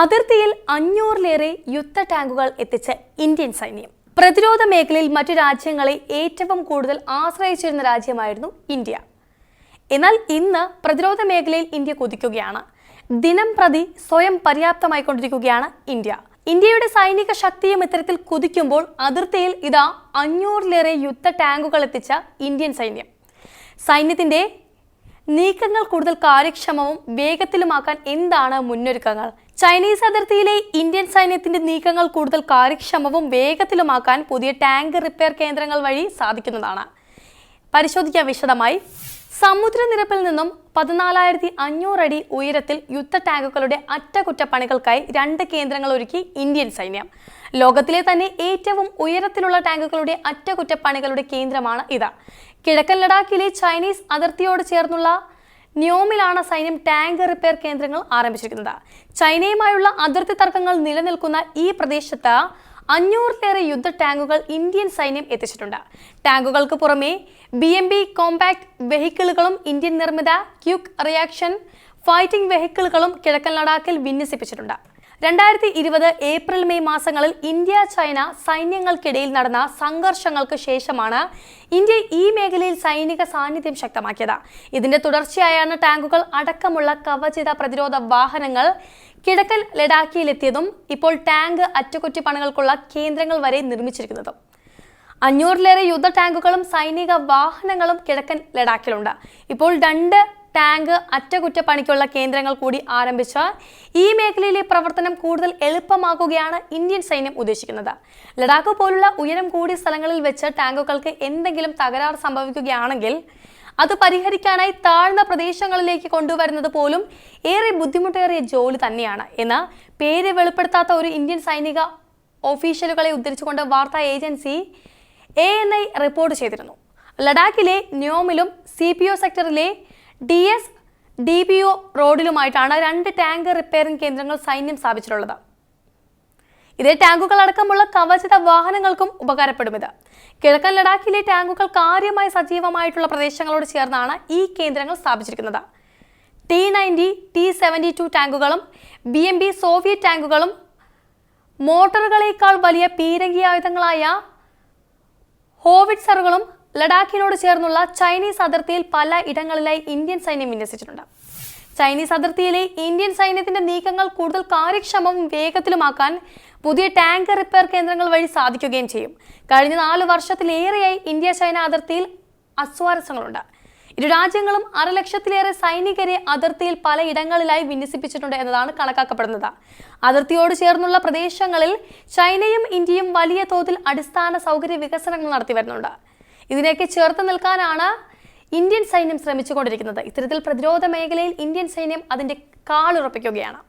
അതിർത്തിയിൽ അഞ്ഞൂറിലേറെ യുദ്ധ ടാങ്കുകൾ എത്തിച്ച ഇന്ത്യൻ സൈന്യം. പ്രതിരോധ മേഖലയിൽ മറ്റു രാജ്യങ്ങളെ ഏറ്റവും കൂടുതൽ ആശ്രയിച്ചിരുന്ന രാജ്യമായിരുന്നു ഇന്ത്യ. എന്നാൽ ഇന്ന് പ്രതിരോധ മേഖലയിൽ ഇന്ത്യ കുതിക്കുകയാണ്. ദിനം പ്രതി സ്വയം പര്യാപ്തമായിക്കൊണ്ടിരിക്കുകയാണ് ഇന്ത്യ. ഇന്ത്യയുടെ സൈനിക ശക്തിയും ഇത്തരത്തിൽ കുതിക്കുമ്പോൾ അതിർത്തിയിൽ ഇതാ അഞ്ഞൂറിലേറെ യുദ്ധ ടാങ്കുകൾ എത്തിച്ച ഇന്ത്യൻ സൈന്യം. സൈന്യത്തിന്റെ നീക്കങ്ങൾ കൂടുതൽ കാര്യക്ഷമവും വേഗത്തിലുമാക്കാൻ എന്താണ് മുന്നൊരുക്കങ്ങൾ? ചൈനീസ് അതിർത്തിയിലെ ഇന്ത്യൻ സൈന്യത്തിന്റെ നീക്കങ്ങൾ കൂടുതൽ കാര്യക്ഷമവും വേഗത്തിലുമാക്കാൻ പുതിയ ടാങ്ക് റിപ്പയർ കേന്ദ്രങ്ങൾ വഴി സാധിക്കുന്നതാണ്. പരിശോധിക്കാം വിശദമായി. സമുദ്രനിരപ്പിൽ നിന്നും പതിനാലായിരത്തി അടി ഉയരത്തിൽ യുദ്ധ ടാങ്കുകളുടെ അറ്റകുറ്റപ്പണികൾക്കായി രണ്ട് കേന്ദ്രങ്ങൾ ഒരുക്കി ഇന്ത്യൻ സൈന്യം. ലോകത്തിലെ തന്നെ ഏറ്റവും ഉയരത്തിലുള്ള ടാങ്കുകളുടെ അറ്റകുറ്റപ്പണികളുടെ കേന്ദ്രമാണ് ഇത്. കിഴക്കൻ ലഡാക്കിലെ ചൈനീസ് അതിർത്തിയോട് ചേർന്നുള്ള ന്യോമിലാണ് സൈന്യം ടാങ്ക് റിപ്പയർ കേന്ദ്രങ്ങൾ ആരംഭിച്ചിരിക്കുന്നത്. ചൈനയുമായുള്ള അതിർത്തി തർക്കങ്ങൾ നിലനിൽക്കുന്ന ഈ പ്രദേശത്ത് അഞ്ഞൂറിലേറെ യുദ്ധ ടാങ്കുകൾ ഇന്ത്യൻ സൈന്യം എത്തിച്ചിട്ടുണ്ട്. ടാങ്കുകൾക്ക് പുറമെ ബി എം ബി കോമ്പാക്ട് വെഹിക്കിളുകളും ഇന്ത്യൻ നിർമ്മിത ക്യൂക്ക് റിയാക്ഷൻ ഫൈറ്റിംഗ് വെഹിക്കിളുകളും കിഴക്കൻ ലഡാക്കിൽ വിന്യസിപ്പിച്ചിട്ടുണ്ട്. രണ്ടായിരത്തി ഇരുപത് ഏപ്രിൽ മെയ് മാസങ്ങളിൽ ഇന്ത്യ ചൈന സൈന്യങ്ങൾക്കിടയിൽ നടന്ന സംഘർഷങ്ങൾക്ക് ശേഷമാണ് ഇന്ത്യ ഈ മേഖലയിൽ സൈനിക സാന്നിധ്യം ശക്തമാക്കിയത്. ഇതിന്റെ തുടർച്ചയായാണ് ടാങ്കുകൾ അടക്കമുള്ള കവചിത പ്രതിരോധ വാഹനങ്ങൾ കിഴക്കൻ ലഡാക്കിയിലെത്തിയതും ഇപ്പോൾ ടാങ്ക് അറ്റകുറ്റപ്പണികൾക്കുള്ള കേന്ദ്രങ്ങൾ വരെ നിർമ്മിച്ചിരിക്കുന്നതും. അഞ്ഞൂറിലേറെ യുദ്ധ ടാങ്കുകളും സൈനിക വാഹനങ്ങളും കിഴക്കൻ ലഡാക്കിലുണ്ട്. ഇപ്പോൾ രണ്ട് ടാങ്ക് അറ്റകുറ്റപ്പണിക്കുള്ള കേന്ദ്രങ്ങൾ കൂടി ആരംഭിച്ച ഈ മേഖലയിലെ പ്രവർത്തനം കൂടുതൽ എളുപ്പമാക്കുകയാണ് ഇന്ത്യൻ സൈന്യം ഉദ്ദേശിക്കുന്നത്. ലഡാക്ക് പോലുള്ള ഉയരം കൂടിയ സ്ഥലങ്ങളിൽ വെച്ച് ടാങ്കുകൾക്ക് എന്തെങ്കിലും തകരാർ സംഭവിക്കുകയാണെങ്കിൽ അത് പരിഹരിക്കാനായി താഴ്ന്ന പ്രദേശങ്ങളിലേക്ക് കൊണ്ടുവരുന്നത് പോലും ഏറെ ബുദ്ധിമുട്ടേറിയ ജോലി തന്നെയാണ്. എന്ന് പേര് വെളിപ്പെടുത്താത്ത ഒരു ഇന്ത്യൻ സൈനിക ഓഫീഷ്യലുകളെ ഉദ്ധരിച്ചുകൊണ്ട് വാർത്താ ഏജൻസി എ റിപ്പോർട്ട് ചെയ്തിരുന്നു. ലഡാക്കിലെ ന്യോമിലും C P O സെക്ടറിലെ D S D B O റോഡിലുമായിട്ടാണ് രണ്ട് ടാങ്ക് റിപ്പയറിംഗ് കേന്ദ്രങ്ങൾ സൈന്യം സ്ഥാപിച്ചിട്ടുള്ളത്. ഇതേ ടാങ്കുകൾ അടക്കമുള്ള കവചിത വാഹനങ്ങൾക്കും ഉപകാരപ്പെടും ഇത്. കിഴക്കൻ ലഡാക്കിലെ ടാങ്കുകൾ കാര്യമായി സജീവമായിട്ടുള്ള പ്രദേശങ്ങളോട് ചേർന്നാണ് ഈ കേന്ദ്രങ്ങൾ സ്ഥാപിച്ചിരിക്കുന്നത്. T ninety T seventy two ടാങ്കുകളും B M B Soviet ടാങ്കുകളും മോട്ടോറുകളേക്കാൾ വലിയ പീരങ്കി ആയുധങ്ങളായ ഹോവിറ്റ്സറുകളും ലഡാക്കിനോട് ചേർന്നുള്ള ചൈനീസ് അതിർത്തിയിൽ പല ഇടങ്ങളിലായി ഇന്ത്യൻ സൈന്യം വിന്യസിച്ചിട്ടുണ്ട്. ചൈനീസ് അതിർത്തിയിലെ ഇന്ത്യൻ സൈന്യത്തിന്റെ നീക്കങ്ങൾ കൂടുതൽ കാര്യക്ഷമവും വേഗത്തിലുമാക്കാൻ പുതിയ ടാങ്ക് റിപ്പയർ കേന്ദ്രങ്ങൾ വഴി സാധിക്കുകയും ചെയ്യും. കഴിഞ്ഞ നാല് വർഷത്തിലേറെയായി ഇന്ത്യ ചൈന അതിർത്തിയിൽ അസ്വാരസ്യങ്ങളുണ്ട്. ഇരു രാജ്യങ്ങളും അരലക്ഷത്തിലേറെ സൈനികരെ അതിർത്തിയിൽ പലയിടങ്ങളിലായി വിന്യസിപ്പിച്ചിട്ടുണ്ട് എന്നതാണ് കണക്കാക്കപ്പെടുന്നത്. അതിർത്തിയോട് ചേർന്നുള്ള പ്രദേശങ്ങളിൽ ചൈനയും ഇന്ത്യയും വലിയ തോതിൽ അടിസ്ഥാന സൗകര്യ വികസനങ്ങൾ നടത്തി വരുന്നുണ്ട്. ഇതിനെയൊക്കെ ചേർത്ത് നിൽക്കാനാണ് ഇന്ത്യൻ സൈന്യം ശ്രമിച്ചുകൊണ്ടിരിക്കുന്നത്. ഇത്തരത്തിൽ പ്രതിരോധ മേഖലയിൽ ഇന്ത്യൻ സൈന്യം അതിന്റെ കാലുറപ്പിക്കുകയാണ്.